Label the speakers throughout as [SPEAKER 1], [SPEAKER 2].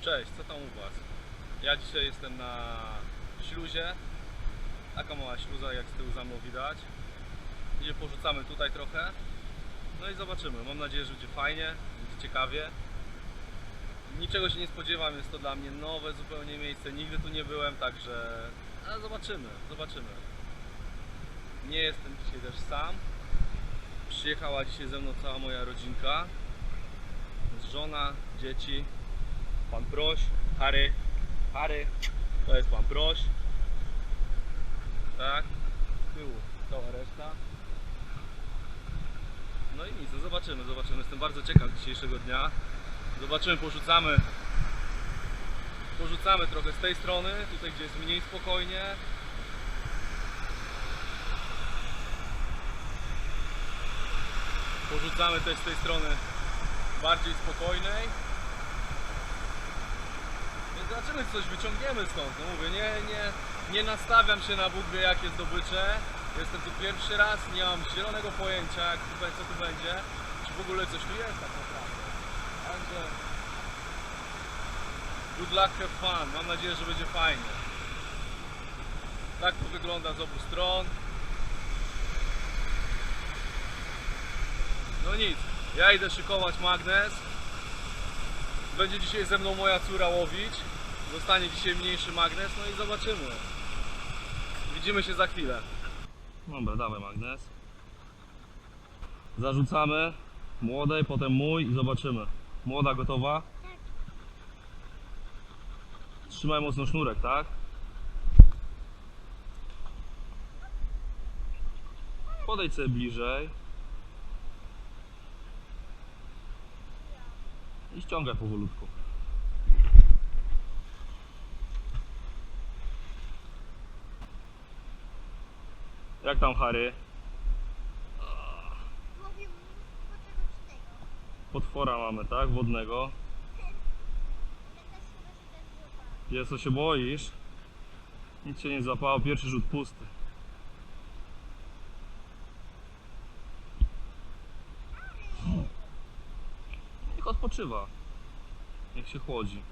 [SPEAKER 1] Cześć, co tam u Was? Ja dzisiaj jestem na śluzie. Taka mała śluza, jak z tyłu za mną widać. Gdzie porzucamy tutaj trochę. No i zobaczymy. Mam nadzieję, że będzie fajnie, będzie ciekawie. Niczego się nie spodziewam, jest to dla mnie nowe zupełnie miejsce. Nigdy tu nie byłem, także a zobaczymy, zobaczymy. Nie jestem dzisiaj też sam. Przyjechała dzisiaj ze mną cała moja rodzinka. Żona, dzieci, Proś, Harry, Harry, to jest pan Proś. Tak, z tyłu cała reszta. No i nic, no zobaczymy, zobaczymy. Jestem bardzo ciekaw dzisiejszego dnia. Zobaczymy, porzucamy. Porzucamy trochę z tej strony, tutaj gdzie jest mniej spokojnie. Porzucamy też z tej strony bardziej spokojnej. Zobaczymy, czy coś wyciągniemy stąd. No mówię, nie, nie, nie nastawiam się na Bóg wie jakie zdobycze. Jestem tu pierwszy raz, nie mam zielonego pojęcia, jak tutaj, co tu będzie. Czy w ogóle coś tu jest tak naprawdę. Także good luck, have fun. Mam nadzieję, że będzie fajnie. Tak to wygląda z obu stron. No nic, ja idę szykować magnes. Będzie dzisiaj ze mną moja córa łowić. Zostanie dzisiaj mniejszy magnes, no i zobaczymy. Widzimy się za chwilę. Dobra, dawaj magnes. Zarzucamy młodej, potem mój i zobaczymy. Młoda gotowa? Trzymaj mocno sznurek, tak? Podejdź sobie bliżej. I ściągaj powolutku. Jak tam Harry? Potwora mamy, tak? Wodnego.
[SPEAKER 2] Chyba się
[SPEAKER 1] boisz? Nic się nie złapało, pierwszy rzut pusty. Niech odpoczywa. Niech się chłodzi.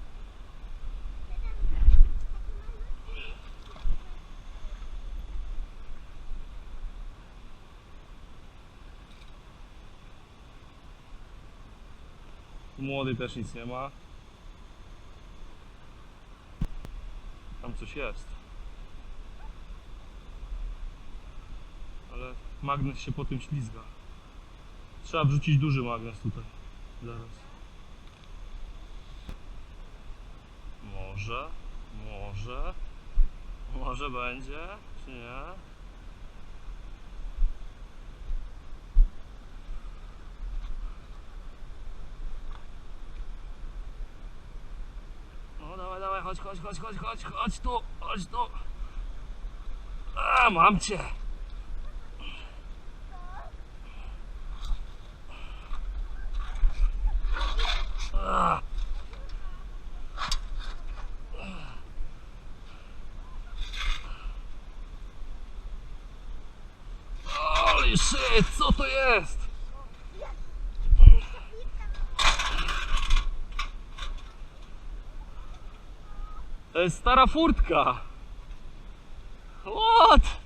[SPEAKER 1] Tu Młody też nic nie ma. Tam coś jest. Ale magnes się po tym ślizga. Trzeba wrzucić duży magnes tutaj. Zaraz. Może, może, może będzie, czy nie? No dawaj, dawaj, chodź, chodź, chodź, chodź, chodź, chodź tu, chodź tu. A, mam cię. Holy shit, co to jest? To jest stara furtka. What?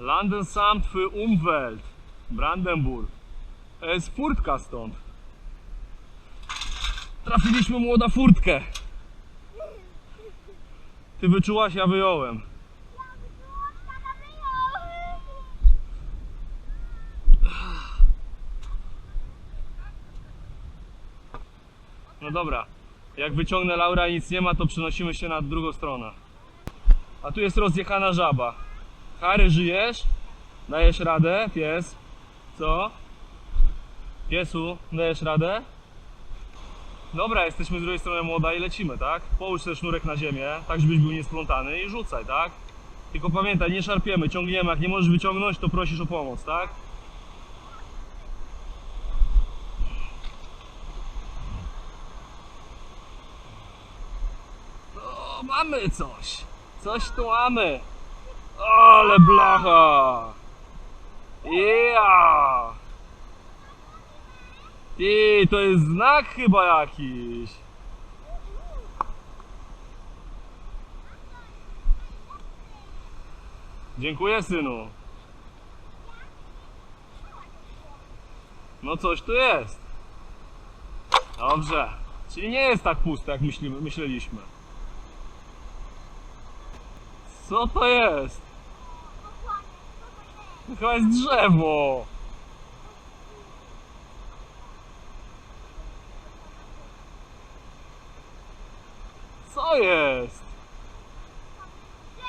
[SPEAKER 1] Landesamt für Umwelt Brandenburg. Jest furtka stąd. Trafiliśmy młoda furtkę. Ty wyczułaś, ja wyjąłem. No dobra, jak wyciągnę Laura i nic nie ma, to przenosimy się na drugą stronę. A tu jest rozjechana żaba. Harry, żyjesz? Dajesz radę, pies? Co? Piesu, dajesz radę? Dobra, jesteśmy z drugiej strony młoda i lecimy, tak? Połóż ten sznurek na ziemię, tak żebyś był niesplątany i rzucaj, tak? Tylko pamiętaj, nie szarpiemy, ciągniemy, jak nie możesz wyciągnąć, to prosisz o pomoc, tak? O, mamy coś! Coś tu mamy! Ale blacha! Ja! Ty, to jest znak chyba jakiś. Dziękuję, synu. No coś tu jest. Dobrze. Czyli nie jest tak pusto, jak myśleliśmy. Co to jest? Chyba jest drzewo. Co jest?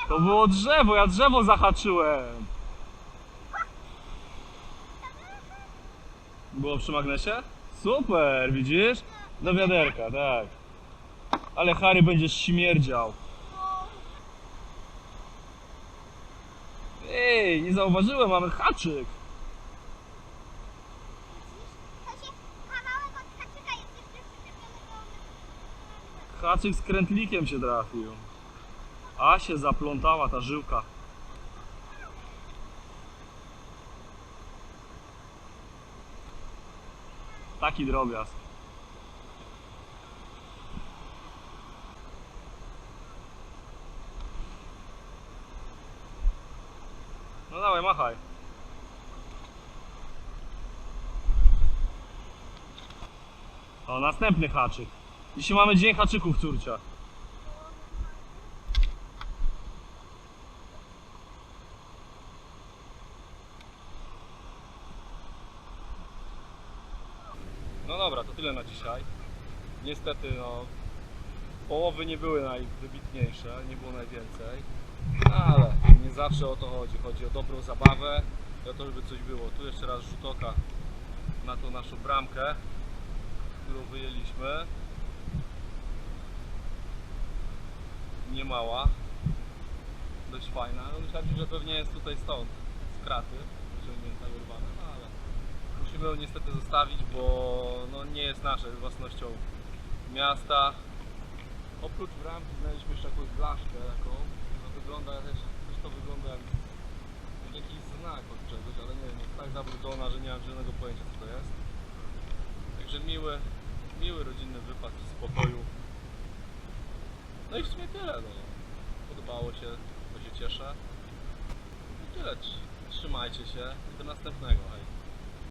[SPEAKER 1] To było drzewo, ja drzewo zahaczyłem. Było przy magnesie? Super, widzisz? Do wiaderka, tak. Ale Harry będziesz śmierdział. Ej, nie zauważyłem, mamy haczyk. Haczyk z krętlikiem się trafił. A się zaplątała ta żyłka. Taki drobiazg. No dawaj, machaj. O, następny haczyk. Dzisiaj mamy dzień haczyków, córcia. No dobra, to tyle na dzisiaj. Niestety, no, połowy nie były najwybitniejsze, nie było najwięcej, ale nie zawsze o to chodzi. Chodzi o dobrą zabawę i o to, żeby coś było. Tu jeszcze raz rzut oka na tą naszą bramkę, którą wyjęliśmy. Nie mała, dość fajna. No, myślałem, że pewnie jest tutaj stąd, z kraty, wyciągnięta i urwana, no ale musimy ją niestety zostawić, bo no, nie jest naszą własnością miasta. Oprócz bramki znaleźliśmy jeszcze jakąś blaszkę taką. No, wygląda też, też to wygląda jak jak jakiś znak od czegoś, ale nie wiem, jest tak zabrudzona, że nie mam żadnego pojęcia co to jest. Także miły, miły rodzinny wypad w spokoju. No i w sumie tyle. No. Podobało się, to się cieszę. I tyle. Trz- Trzymajcie się i do następnego. Hej.